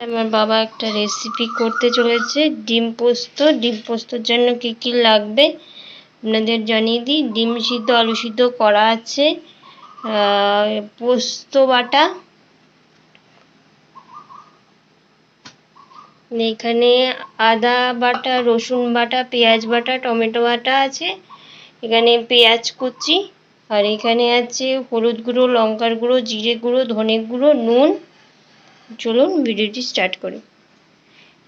আমার বাবা একটা রেসিপি করতে চলেছে। ডিম পোস্ত। ডিম পোস্তর জন্য কি কি লাগবে? আপনাদের জানিয়ে দিই। ডিম সিদ্ধ, আলু সিদ্ধ করা আছে। পোস্ত বাটা। এখানে আদা বাটা, রসুন বাটা, পেঁয়াজ বাটা, টমেটো বাটা আছে। এখানে পেঁয়াজ কুচি। আর এখানে আছে হলুদ গুঁড়ো, লঙ্কার গুঁড়ো, জিরে গুঁড়ো, ধনে গুঁড়ো, নুন। চলুন ভিডিওটি স্টার্ট করি।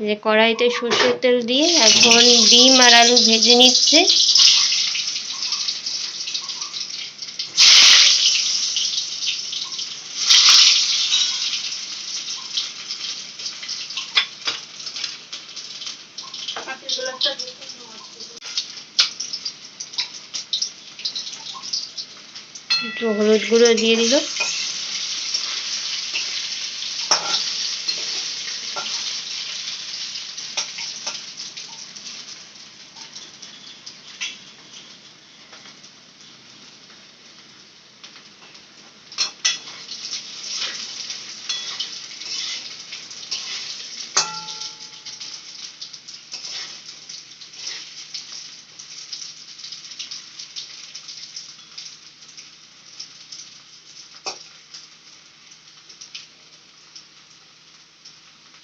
যে কড়াইতে সর্ষের তেল দিয়ে এখন ডিম আর আলু ভেজে নিচ্ছে। হলুদ গুঁড়ো দিয়ে দিল।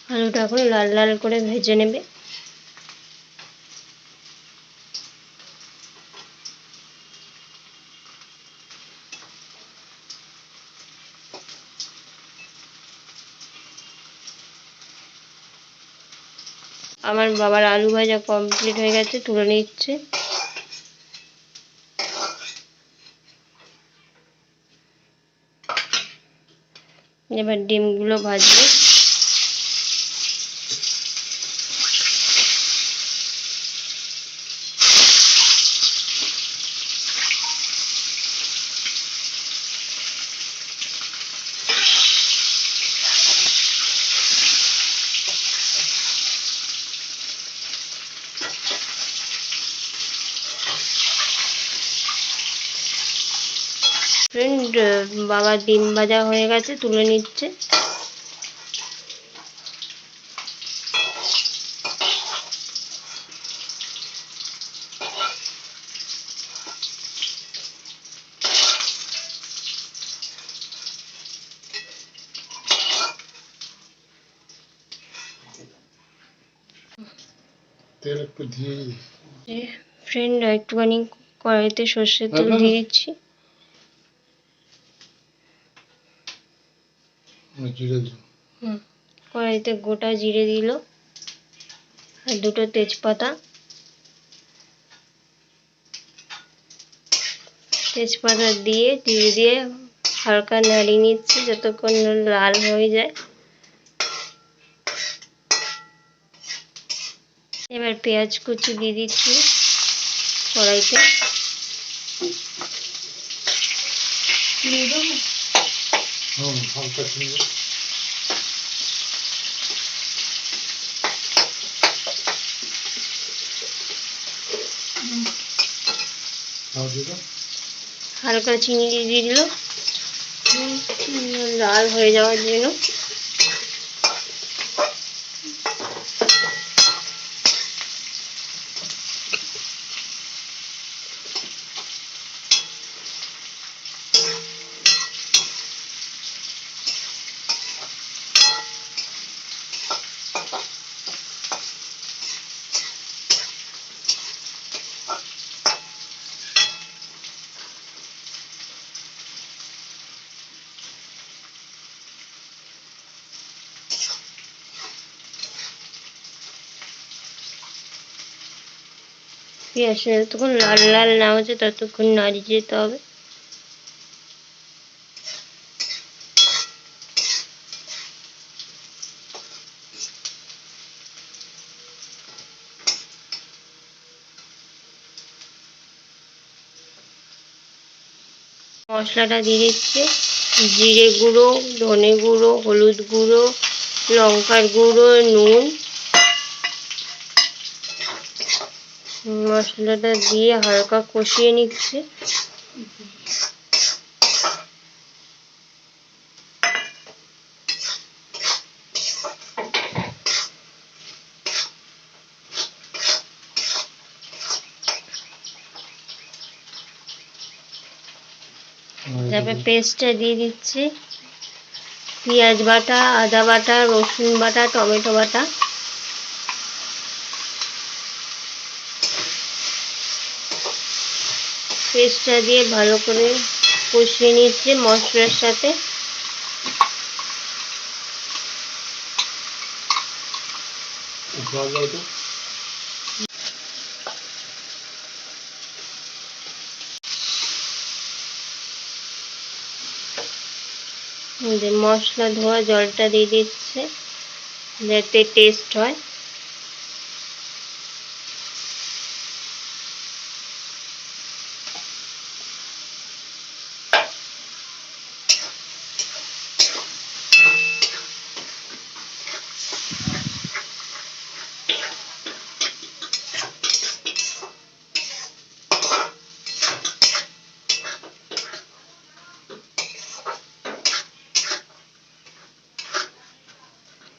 আলুটা এখন লাল লাল করে ভেজে নেবে। আমার বাবার আলু ভাজা কমপ্লিট হয়ে গেছে, তুলে নিচ্ছে। এবার ডিমগুলো ভাজবে। ফ্রেন্ড বাবা ডিম ভাজা হয়ে গেছে তুলে নিচ্ছে। তেল একটু দিয়ে ফ্রেন্ড একটুখানি কড়াইতে সর্ষের তেল দিয়ে দিচ্ছি। জিরে হুম কড়াইতে গোটা জিরে দিল আর দুটো তেজপাতা। তেজপাতা দিয়ে জিরে দিয়ে হালকা নাড়িয়ে নিচ্ছি যতক্ষণ না লাল হয়ে যায়। এবার পেঁয়াজ কুচি দিয়ে দিচ্ছি কড়াইতে। হুম হালকা দাও হালকা চিনি দিয়ে দিল লাল হয়ে যাওয়ার জন্য পেঁয়াজটা যতক্ষণ লাল লাল না হচ্ছে, ততক্ষণ নাড়িয়ে যেতে হবে। মশলাটা দিয়ে দিচ্ছে। জিরে গুঁড়ো, ধনে গুঁড়ো, হলুদ গুঁড়ো, লঙ্কার গুঁড়ো, নুন। মশলাটা দিয়ে হালকা কষিয়ে নিচ্ছি। তারপরে পেস্টটা দিয়ে দিচ্ছি। পেঁয়াজ বাটা, আদা বাটা, রসুন বাটা, টমেটো বাটা। পেস্টটা দিয়ে ভালো করে কষিয়ে নিচ্ছে মশলার সাথে। মশলা ধোয়া জলটা দিয়ে দিচ্ছে, যাতে টেস্ট হয়।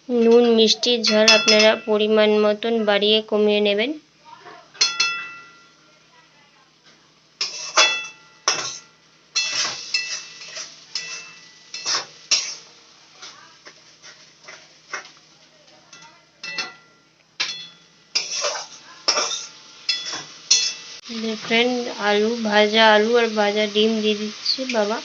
নুন, মিষ্টির ঝাল আপনারা পরিমাণ মতন বাড়িয়ে কমিয়ে নেবেন। ফ্রেন্ড আলু, ভাজা আলু আর ভাজা ডিম দিয়ে দিচ্ছি, বাবা।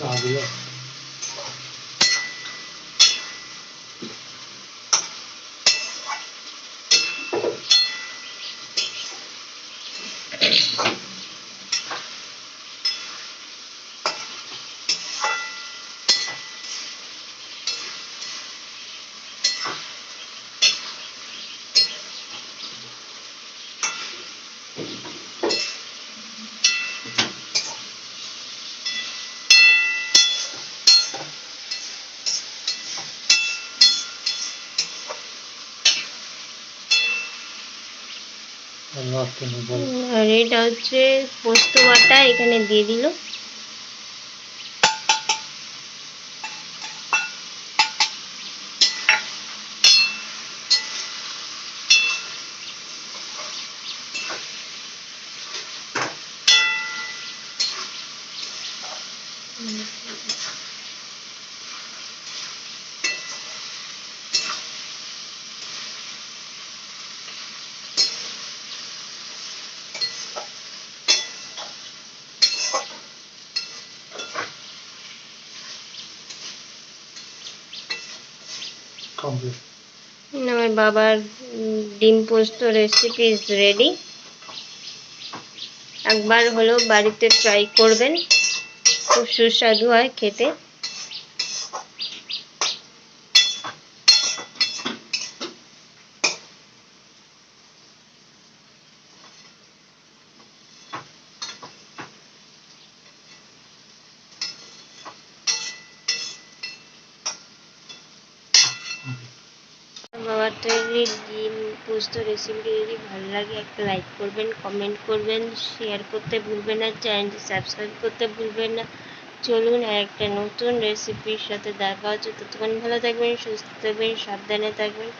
না দিলে লাস্টে না বল আর এটা হচ্ছে পোস্ত বাটা এখানে দিয়ে দিল। কমপ্লিট আমার বাবার ডিম পোস্ত রেসিপি ইজ রেডি একবার হলেও বাড়িতে ট্রাই করবেন। খুব সুস্বাদু হয় খেতে। তৈরি ডিম পোস্ত রেসিপিটি যদি ভালো লাগে, একটা লাইক করবেন কমেন্ট করবেন শেয়ার করতে ভুলবেন না চ্যানেলটি সাবস্ক্রাইব করতে ভুলবেন না। চলুন আর একটা নতুন রেসিপির সাথে দেখা হচ্ছে। ততক্ষণ ভালো থাকবেন, সুস্থ থাকবেন, সাবধানে থাকবেন।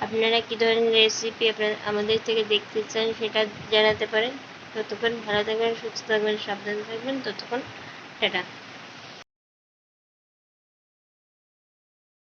আপনারা কী ধরনের রেসিপি আপনার আমাদের থেকে দেখতে চান সেটা জানাতে পারেন। ততক্ষণ ভালো থাকবেন, সুস্থ থাকবেন, সাবধানে থাকবেন। ততক্ষণ টাটা।